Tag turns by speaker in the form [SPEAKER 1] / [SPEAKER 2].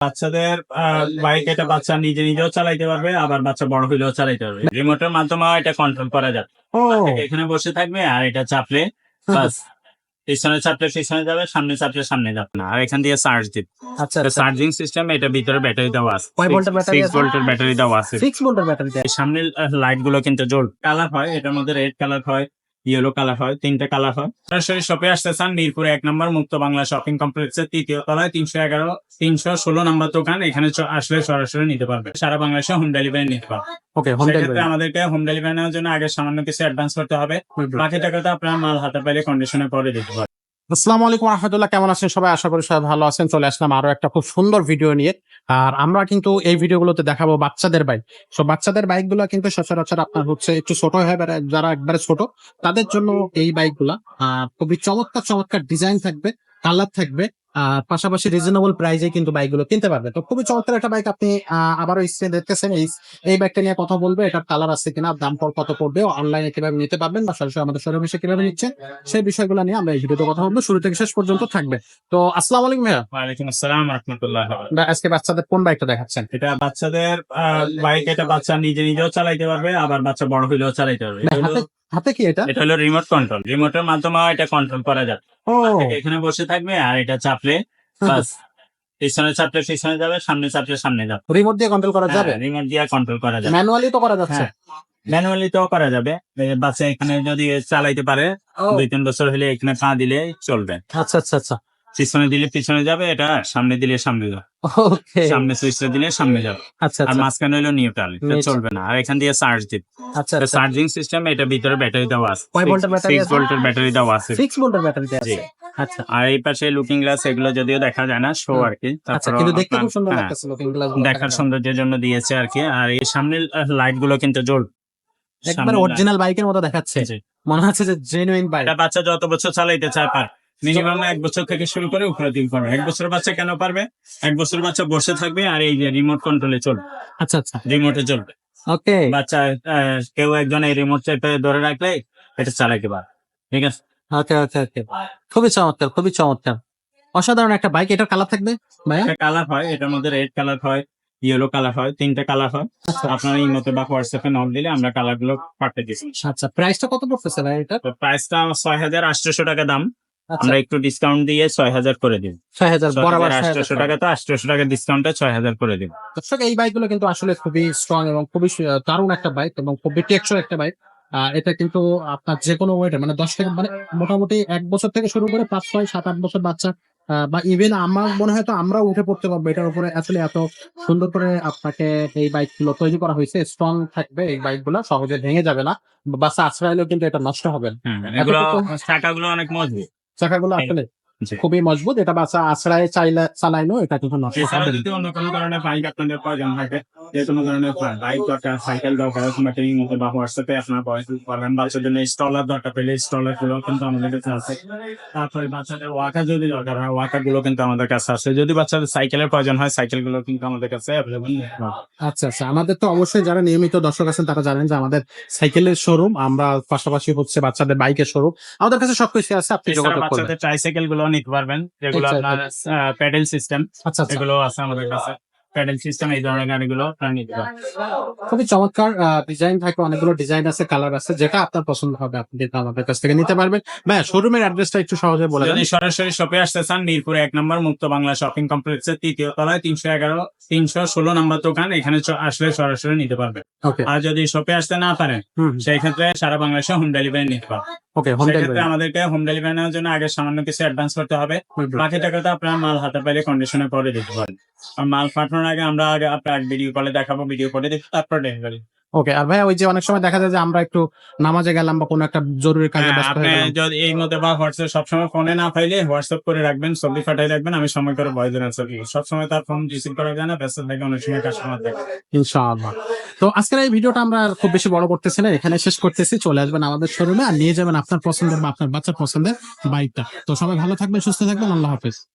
[SPEAKER 1] বাচ্চাদের বাইক এটা বাচ্চা নিজে নিজেও চালাইতে পারবে আবার বাচ্চা বড় হইলেও চালাইতে পারবে। রিমোটের মাধ্যমে এটা কন্ট্রোল করা যাবে। এখানে বসে থাকবে আর এটা চাপলে বাস পিছনে চাপলে পিছনে যাবে সামনে চাপলে সামনে যাবে না। আর এখান দিয়ে চার্জ দিবে।
[SPEAKER 2] আচ্ছা
[SPEAKER 1] চার্জিং সিস্টেম এটা ভিতরে ব্যাটারি দেওয়া আছে।
[SPEAKER 2] কয় ভোল্টের ব্যাটারি
[SPEAKER 1] সিক্স
[SPEAKER 2] আছে?
[SPEAKER 1] ভোল্টের ব্যাটারি দেওয়া আছে।
[SPEAKER 2] সিক্স ভোল্টের ব্যাটারি দেয়
[SPEAKER 1] এই সামনের লাইটগুলো কিন্তু জল কালার হয় এটার মধ্যে রেড কালার হয়। ইয়েলো কালার হয় তিনটা কালার হয়। সরাসরি শপে আসতে চান মিরপুরে এক নম্বর মুক্ত বাংলা শপিং কমপ্লেক্সের তৃতীয় তলায় তিনশো এগারো তিনশো ষোলো নম্বর দোকান। এখানে আসলে সরাসরি নিতে পারবে। সারা বাংলাদেশে হোম ডেলিভারি নিতে পারবে।
[SPEAKER 2] ওকে হোম ডেলিভারি
[SPEAKER 1] আমাদেরকে হোম ডেলিভারি নেওয়ার জন্য আগে সামান্য কিছু অ্যাডভান্স করতে হবে। বাকি টাকাটা আপনার মাল হাতে পাইলে কন্ডিশনে পরে দিতে পারবে
[SPEAKER 2] আসসালামু আলাইকুম রহমতুল্লাহ। কেমন আছেন সবাই? আশা করি সবাই ভালো আছেন। চলে আসলাম আরও একটা খুব সুন্দর ভিডিও নিয়ে। আর আমরা কিন্তু এই ভিডিওগুলোতে দেখাবো বাচ্চাদের বাইক সো বাচ্চাদের বাইকগুলো কিন্তু সচরাচর আপনার হচ্ছে একটু ছোট হয়ে যারা একবারে ছোট তাদের জন্য এই বাইকগুলা আহ, খুবই চমৎকার চমৎকার ডিজাইন থাকবে কালার থাকবে আর পাশাপাশি রিজনেবল প্রাইসে কিন্তু বাইকগুলো কিনতে পারবে। তো খুবই চমৎকার একটা বাইক আপনি আহ, আবারও স্ক্রিনে দেখতেছেন। এই এই বাইকটা নিয়ে কথা বলবে। এটার কালার আছে কিনা দাম পর কত পড়বে অনলাইনে কীভাবে নিতে পারবেন বা সরাসরি আমাদের শোরুমে এসে কীভাবে নিচ্ছেন সেই বিষয়গুলো নিয়ে আমরা এই ভিডিওতে কথা বলব। শুরু থেকে শেষ পর্যন্ত থাকবে। তো আসসালামু আলাইকুম ভাইয়া।
[SPEAKER 1] ওয়ালাইকুম আসসালাম রহমতুল্লাহ
[SPEAKER 2] আজকে বাচ্চাদের কোন বাইকটা দেখাচ্ছেন?
[SPEAKER 1] এটা বাচ্চাদের বাইক এটা বাচ্চা নিজে নিজেও চালাইতে পারবে আবার বাচ্চা বড় হইলেও চালাইতে পারবে। এটা
[SPEAKER 2] হাতে কি এটা?
[SPEAKER 1] এটা হলো রিমোট কন্ট্রোল রিমোটের মাধ্যমে এটা কন্ট্রোল করা যাবে।
[SPEAKER 2] ও।
[SPEAKER 1] এখানে বসে থাকবে আর এটা চাপলে বাস পিছনে চাপলে পিছনে যাবে সামনে চাপলে সামনে যাবে।
[SPEAKER 2] রিমোট দিয়ে কন্ট্রোল করা যাবে?
[SPEAKER 1] রিমোট দিয়ে কন্ট্রোল করা যাবে।
[SPEAKER 2] ম্যানুয়ালি তো করা যাচ্ছে।
[SPEAKER 1] ম্যানুয়ালি তো করা যাবে। বাসে বাচ্চা এখানে যদি চালাইতে পারে দুই তিন বছর হলে এখানে পা দিলে চলবে।
[SPEAKER 2] আচ্ছা আচ্ছা আচ্ছা।
[SPEAKER 1] পিছনে দিলে পিছনে যাবে এটা সামনে দিলে সামনে যাবে।
[SPEAKER 2] ওকে
[SPEAKER 1] সামনে সুইচটা দিলে সামনে যাবে।
[SPEAKER 2] আচ্ছা
[SPEAKER 1] আর
[SPEAKER 2] আচ্ছা।
[SPEAKER 1] মাঝখানে হলো নিউট্রাল এটা চলবে না। আর এখান দিয়ে চার্জ দিবে
[SPEAKER 2] আচ্ছা আচ্ছা।
[SPEAKER 1] চার্জিং সিস্টেম এটা ভিতরে ব্যাটারি দেওয়া আছে।
[SPEAKER 2] কয় ভোল্টের ব্যাটারি
[SPEAKER 1] সিক্স
[SPEAKER 2] আছে?
[SPEAKER 1] ভোল্টের ব্যাটারি দেওয়া আছে।
[SPEAKER 2] সিক্স ভোল্টের ব্যাটারি আছে। আচ্ছা।
[SPEAKER 1] আর এই পাশে লুকিং গ্লাস এগুলো যদিও দেখা যায় না শো। আর কি।
[SPEAKER 2] আচ্ছা কিন্তু দেখতে খুব সুন্দর লাগতেছে looking glass
[SPEAKER 1] দেখার সৌন্দর্যের জন্য দিয়েছে আর কি। আর এই সামনের লাইটগুলো কিন্তু জ্বল।
[SPEAKER 2] একবার অরিজিনাল বাইকের মতো দেখাচ্ছে। মনে হচ্ছে যে জেনুইন বাইক
[SPEAKER 1] এটা বাচ্চা যত বছর চালাইতে চায় পার। মিনিমাম এক বছর থেকে শুরু করে উপরে দিন পারবে এক বছর বাচ্চা কেন পারবে? এক বছর বাচ্চা বসে থাকবে আর এই যে রিমোট কন্ট্রোলে চলবে।
[SPEAKER 2] আচ্ছা আচ্ছা।
[SPEAKER 1] রিমোটে চলবে।
[SPEAKER 2] ওকে।
[SPEAKER 1] বাচ্চা কেউ একজন এই রিমোট চেপে ধরে রাখলে এটা চালাইতে পারে ঠিক আছে?
[SPEAKER 2] ওকে ওকে ওকে। খুবই চমৎকার খুবই চমৎকার। অসাধারণ একটা বাইক এটার কালার থাকবে
[SPEAKER 1] একটা কালার হয় এটার মধ্যে রেড কালার হয় ইয়েলো কালার হয় তিনটা কালার হয়।
[SPEAKER 2] আচ্ছা।
[SPEAKER 1] আপনার এই মতো বা হোয়াটসঅ্যাপে নক দিলে আমরা কালারগুলো পাঠিয়ে দিচ্ছি।
[SPEAKER 2] আচ্ছা প্রাইসটা কত পড়তেছে ভাই এটা
[SPEAKER 1] প্রাইসটা ছয় হাজার আটশোশো টাকা দাম।
[SPEAKER 2] আচ্ছা
[SPEAKER 1] আমরা একটু ডিসকাউন্ট দিয়ে ছয় হাজার করে দিব।
[SPEAKER 2] ছয় হাজার বরাবর ছয়
[SPEAKER 1] টাকা তো আটশোশো টাকা ডিসকাউন্টে ছয় হাজার করে দিব।
[SPEAKER 2] দর্শক এই বাইকগুলো কিন্তু আসলে খুবই স্ট্রং এবং খুবই দারুণ একটা বাইক এবং খুবই টেকসই একটা বাইক এটা কিন্তু আপনার যে কোনো ওয়েটে মানে দশ থেকে মানে মোটামুটি এক বছর থেকে শুরু করে পাঁচ ছয় সাত আট বছর বাচ্চা বা ইভেন আমার মনে হয় তো আমরাও উঠে পড়তে পারব। এটার উপরে আসলে এত সুন্দর করে আপনাকে এই বাইকগুলো তৈরি করা হয়েছে। স্ট্রং থাকবে এই বাইক বাইকগুলো সহজে ভেঙে যাবে না। বাচ্চা আশ্রয়ালেও কিন্তু এটা নষ্ট হবে না।
[SPEAKER 1] চাকাগুলো অনেক মজবুত।
[SPEAKER 2] চাকাগুলো
[SPEAKER 1] হ্যাঁ।
[SPEAKER 2] আসলে। খুবই মজবুত। এটা বাচ্চা আশ্রয়ে চাইলে চালাইলেও এটা কিন্তু নষ্ট হবে
[SPEAKER 1] যদি অন্য কোনো ধরনের বাইক আপনাদের প্রয়োজন থাকে যে কোনো ধরনের বাইক দরকার সাইকেল দরকার কিংবা মতো বা হোয়াটসঅ্যাপে আপনার বয়স পারবেন বাচ্চার জন্য স্টলার দরকার পেলে স্টলারগুলো কিন্তু আমাদের কাছে আছে। তারপরে বাচ্চাদের ওয়াকার যদি দরকার হয় ওয়াকারগুলো কিন্তু আমাদের কাছে আছে। যদি বাচ্চাদের সাইকেলের প্রয়োজন হয় সাইকেলগুলো কিন্তু আমাদের কাছে অ্যাভেলেবল
[SPEAKER 2] আচ্ছা আচ্ছা। আমাদের তো অবশ্যই যারা নিয়মিত দর্শক আছেন তারা জানেন যে আমাদের সাইকেলের শোরুম আমরা পাশাপাশি হচ্ছে বাচ্চাদের বাইকের শোরুম আমাদের কাছে সবকিছু আছে আপনি যোগাযোগ করবেন।
[SPEAKER 1] বাচ্চাদের ট্রাইসাইকেলগুলো নিতে পারবেন যেগুলো আপনার প্যাডেল সিস্টেম
[SPEAKER 2] আচ্ছা আচ্ছা।
[SPEAKER 1] এগুলো আছে আমাদের কাছে। প্যাডেল সিস্টেম এই ধরনের গাড়িগুলো আপনারা নিতে পারেন
[SPEAKER 2] খুবই চমৎকার ডিজাইন থাকে অনেকগুলো ডিজাইন আছে কালার আছে যেটা আপনার পছন্দ হবে আপনি আমাদের কাছ থেকে নিতে পারবেন। ভাই শোরুমের অ্যাড্রেসটা একটু সহজে বলে
[SPEAKER 1] যদি সরাসরি শপে আসতে চান মিরপুরে এক নম্বর মুক্ত বাংলা শপিং কমপ্লেক্সের তৃতীয় তলায় তিনশো এগারো তিনশো ষোলো নম্বর দোকান এখানে আসলে সরাসরি নিতে পারবে
[SPEAKER 2] ওকে
[SPEAKER 1] আর যদি শপে আসতে না পারেন সেই ক্ষেত্রে সারা বাংলাদেশে হোম ডেলিভারি নিতে পারবে
[SPEAKER 2] ওকে হোম ডেলিভারি
[SPEAKER 1] আমাদেরকে হোম ডেলিভারি নেওয়ার জন্য আগে সামান্য কিছু অ্যাডভান্স করতে হবে। বাকি টাকাটা আপনার মাল হাতে পাইলে কন্ডিশনে পরে দিতে পারেন আর মাল পাঠানোর আগে আমরা আগে আপনার ভিডিও কলে দেখাবো ভিডিও কলে দেখে তারপর ডেলিভারি
[SPEAKER 2] ওকে আর ভাই ওই যে অনেক সময় দেখা যায় যে আমরা একটু নামাজে গেলাম বা কোনো একটা জরুরি কাজে ব্যস্ত
[SPEAKER 1] হ্যাঁ, আপনি
[SPEAKER 2] হয়ে গেলাম।
[SPEAKER 1] যদি এই মধ্যে বা হোয়াটসঅ্যাপ সবসময় ফোনে না পাইলে হোয়াটসঅ্যাপ করে রাখবেন ছবি পাঠাই রাখবেন আমি সময় করে ভয়েস আনসার দিব সবসময় তার ফোন রিসিভ করা যায় না ব্যস্ত থাকে অনেক সময় কাস্টমার থাকে
[SPEAKER 2] ইনশাআল্লাহ। তো আজকের এই ভিডিওটা আমরা আর খুব বেশি বড় করতেছি না এখানে শেষ করতেছি চলে আসবেন আমাদের শোরুমে আর নিয়ে যাবেন আপনার পছন্দের বা আপনার বাচ্চার পছন্দের বাইকটা তো সবাই ভালো থাকবেন সুস্থ থাকবেন আল্লাহ হাফেজ।